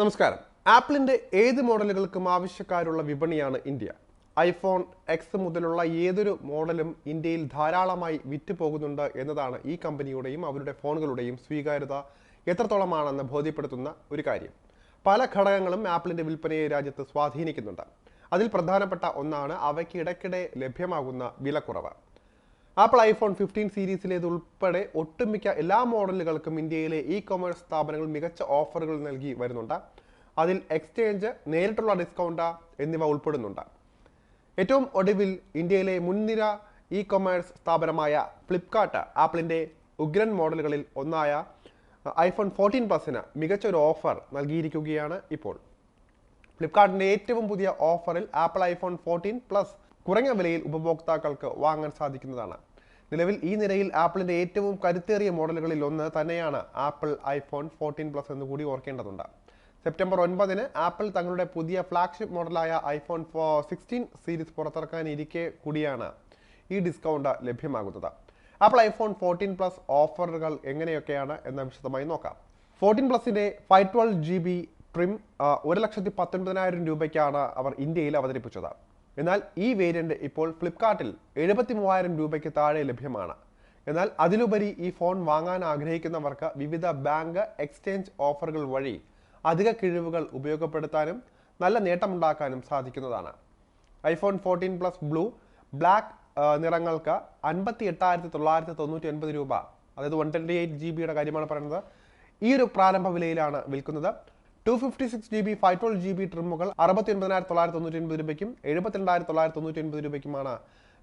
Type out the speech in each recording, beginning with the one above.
നമസ്കാരം. ആപ്പിളിന്റെ ഏത് മോഡലുകൾക്കും ആവശ്യക്കാരുള്ള വിപണിയാണ് ഇന്ത്യ. ഐഫോൺ എക്സ് മുതലുള്ള ഏതൊരു മോഡലും ഇന്ത്യയിൽ ധാരാളമായി വിറ്റ് പോകുന്നുണ്ട് എന്നതാണ് ഈ കമ്പനിയുടെയും അവരുടെ ഫോണുകളുടെയും സ്വീകാര്യത എത്രത്തോളമാണെന്ന് ബോധ്യപ്പെടുത്തുന്ന ഒരു കാര്യം. പല ഘടകങ്ങളും ആപ്പിളിന്റെ വിൽപ്പനയെ രാജ്യത്ത് സ്വാധീനിക്കുന്നുണ്ട്. അതിൽ പ്രധാനപ്പെട്ട ഒന്നാണ് അവയ്ക്ക് ഇടയ്ക്കിടെ ലഭ്യമാകുന്ന വിലക്കുറവ്. ആപ്പിൾ ഐഫോൺ ഫിഫ്റ്റീൻ സീരീസിലേത് ഉൾപ്പെടെ ഒട്ടുമിക്ക എല്ലാ മോഡലുകൾക്കും ഇന്ത്യയിലെ ഇ കൊമേഴ്സ് സ്ഥാപനങ്ങൾ മികച്ച ഓഫറുകൾ നൽകി വരുന്നുണ്ട്. അതിൽ എക്സ്ചേഞ്ച് നേരിട്ടുള്ള ഡിസ്കൗണ്ട് എന്നിവ ഉൾപ്പെടുന്നുണ്ട്. ഏറ്റവും ഒടുവിൽ ഇന്ത്യയിലെ മുൻനിര ഇ കൊമേഴ്സ് സ്ഥാപനമായ ഫ്ലിപ്കാർട്ട് ആപ്പിളിന്റെ ഉഗ്രൻ മോഡലുകളിൽ ഒന്നായ ഐഫോൺ ഫോർട്ടീൻ പ്ലസിന് മികച്ച ഒരു ഓഫർ നൽകിയിരിക്കുകയാണ് ഇപ്പോൾ. ഫ്ലിപ്കാർട്ടിന്റെ ഏറ്റവും പുതിയ ഓഫറിൽ ആപ്പിൾ ഐഫോൺ ഫോർട്ടീൻ പ്ലസ് കുറഞ്ഞ വിലയിൽ ഉപഭോക്താക്കൾക്ക് വാങ്ങാൻ സാധിക്കുന്നതാണ്. നിലവിൽ ഈ നിരയിൽ ആപ്പിളിന്റെ ഏറ്റവും കരുത്തേറിയ മോഡലുകളിൽ ഒന്ന് തന്നെയാണ് ആപ്പിൾ ഐഫോൺ ഫോർട്ടീൻ പ്ലസ് എന്ന് കൂടി ഓർക്കേണ്ടതുണ്ട്. സെപ്റ്റംബർ ഒൻപതിന് ആപ്പിൾ തങ്ങളുടെ പുതിയ ഫ്ലാഗ്ഷിപ്പ് മോഡലായ ഐഫോൺ ഫോ സിക്സ്റ്റീൻ സീരീസ് പുറത്തിറക്കാനിരിക്കെ കൂടിയാണ് ഈ ഡിസ്കൗണ്ട് ലഭ്യമാകുന്നത്. ആപ്പിൾ ഐഫോൺ ഫോർട്ടീൻ പ്ലസ് ഓഫറുകൾ എങ്ങനെയൊക്കെയാണ് എന്ന് വിശദമായി നോക്കാം. Fourteen പ്ലസിന്റെ five twelve G B trim ഒരു ലക്ഷത്തി പത്തൊൻപതിനായിരം രൂപയ്ക്കാണ് അവർ ഇന്ത്യയിൽ അവതരിപ്പിച്ചത്. എന്നാൽ ഈ വേരിയന്റ് ഇപ്പോൾ ഫ്ലിപ്കാർട്ടിൽ എഴുപത്തി മൂവായിരം രൂപയ്ക്ക് താഴെ ലഭ്യമാണ്. എന്നാൽ അതിലുപരി ഈ ഫോൺ വാങ്ങാൻ ആഗ്രഹിക്കുന്നവർക്ക് വിവിധ ബാങ്ക് എക്സ്ചേഞ്ച് ഓഫറുകൾ വഴി അധിക കിഴിവുകൾ ഉപയോഗപ്പെടുത്താനും നല്ല നേട്ടമുണ്ടാക്കാനും സാധിക്കുന്നതാണ്. IPhone fourteen plus blue black നിറങ്ങൾക്ക് അൻപത്തി എട്ടായിരത്തി തൊള്ളായിരത്തി തൊണ്ണൂറ്റി ഒൻപത് രൂപ അതായത് വൺ ട്വന്റി എയ്റ്റ് ജി ബിയുടെ കാര്യമാണ് പറയുന്നത് ഈ ഒരു പ്രാരംഭ വിലയിലാണ് വിൽക്കുന്നത്. Two fifty six G B five twelve G B ട്രിമുകൾ അറുപത്തി ഒൻപതിനായിരത്തി തൊള്ളായിരത്തി തൊണ്ണൂറ്റി ഒൻപത് രൂപയ്ക്കും എഴുപത്തിരണ്ടായിരത്തി തൊള്ളായിരത്തി തൊണ്ണൂറ്റി ഒൻപത് രൂപയ്ക്കുമാണ്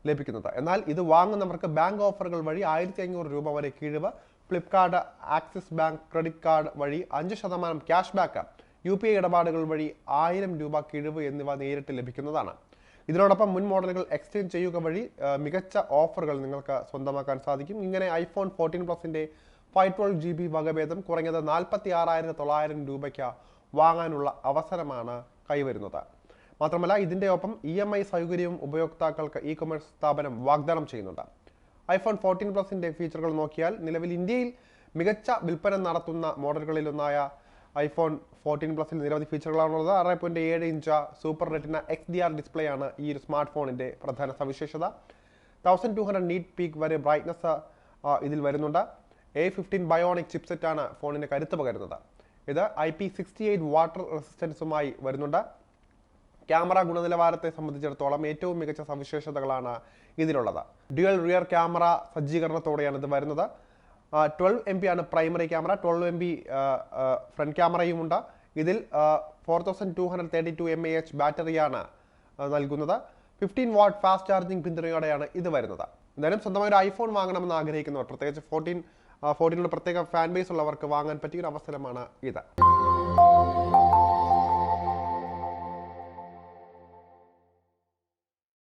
ലഭിക്കുന്നത്. എന്നാൽ ഇത് വാങ്ങുന്നവർക്ക് ബാങ്ക് ഓഫറുകൾ വഴി ആയിരത്തി അഞ്ഞൂറ് രൂപ വരെ കിഴിവ് Flipkart Axis bank credit card വഴി അഞ്ച് ശതമാനം cash back U P I ഇടപാടുകൾ വഴി ആയിരം രൂപ കിഴിവ് എന്നിവ നേരിട്ട് ലഭിക്കുന്നതാണ്. ഇതിനോടൊപ്പം മുൻ മോഡലുകൾ എക്സ്ചേഞ്ച് ചെയ്യുക വഴി മികച്ച ഓഫറുകൾ നിങ്ങൾക്ക് സ്വന്തമാക്കാൻ സാധിക്കും. ഇങ്ങനെ ഐഫോൺ ഫോർട്ടീൻ പ്ലസിന്റെ ഫൈവ് ട്വൽവ് ജി ബി വകഭേദം കുറഞ്ഞത് നാൽപ്പത്തി ആറായിരത്തി തൊള്ളായിരം രൂപയ്ക്ക് വാങ്ങാനുള്ള അവസരമാണ് കൈവരുന്നത്. മാത്രമല്ല ഇതിന്റെ ഒപ്പം ഇ എം ഐ സൗകര്യവും ഉപയോക്താക്കൾക്ക് ഇ കൊമേഴ്സ് സ്ഥാപനം വാഗ്ദാനം ചെയ്യുന്നുണ്ട്. ഐഫോൺ ഫോർട്ടീൻ പ്ലസിന്റെ ഫീച്ചറുകൾ നോക്കിയാൽ നിലവിൽ ഇന്ത്യയിൽ മികച്ച വിൽപ്പന നടത്തുന്ന മോഡലുകളിലൊന്നായ ഐഫോൺ ഫോർട്ടീൻ പ്ലസിൽ നിരവധി ഫീച്ചറുകളാണുള്ളത് ആറ് പോയിന്റ് ഏഴ് inch super retina X D R display ആണ് ഈ ഒരു സ്മാർട്ട് ഫോണിന്റെ പ്രധാന സവിശേഷത. Thousand two hundred nit peak വരെ ബ്രൈറ്റ്നസ് ഇതിൽ വരുന്നുണ്ട്. എ ഫിഫ്റ്റീൻ ബയോണിക് ചിപ്സെറ്റ് ആണ് ഫോണിന് കരുത്ത് പകരുന്നത്. ഇത് I P sixty eight water റെസിസ്റ്റൻസുമായി വരുന്നുണ്ട്. ക്യാമറ ഗുണനിലവാരത്തെ സംബന്ധിച്ചിടത്തോളം ഏറ്റവും മികച്ച സവിശേഷതകളാണ് ഇതിലുള്ളത്. ഡ്യുവൽ റിയർ ക്യാമറ സജ്ജീകരണത്തോടെയാണ് ഇത് വരുന്നത്. ട്വൽവ് എം ആണ് primary camera. Twelve M P front ക്യാമറയുമുണ്ട്. ഇതിൽ four thousand two hundred thirty two M A H ബാറ്ററിയാണ് നൽകുന്നത്. ഫിഫ്റ്റീൻ വാട്ട് ഫാസ്റ്റ് ചാർജിംഗ് പിന്തുണയോടെയാണ് ഇത് വരുന്നത്. എന്തായാലും സ്വന്തമായി ഒരു ഐഫോൺ വാങ്ങണമെന്ന് ആഗ്രഹിക്കുന്നവർ പ്രത്യേകിച്ച് ഫോർട്ടീൻ ഫോർട്ടീനുള്ള പ്രത്യേക ഫാൻ ബേസ് ഉള്ളവർക്ക് വാങ്ങാൻ പറ്റിയ ഒരു അവസരമാണ് ഇത്.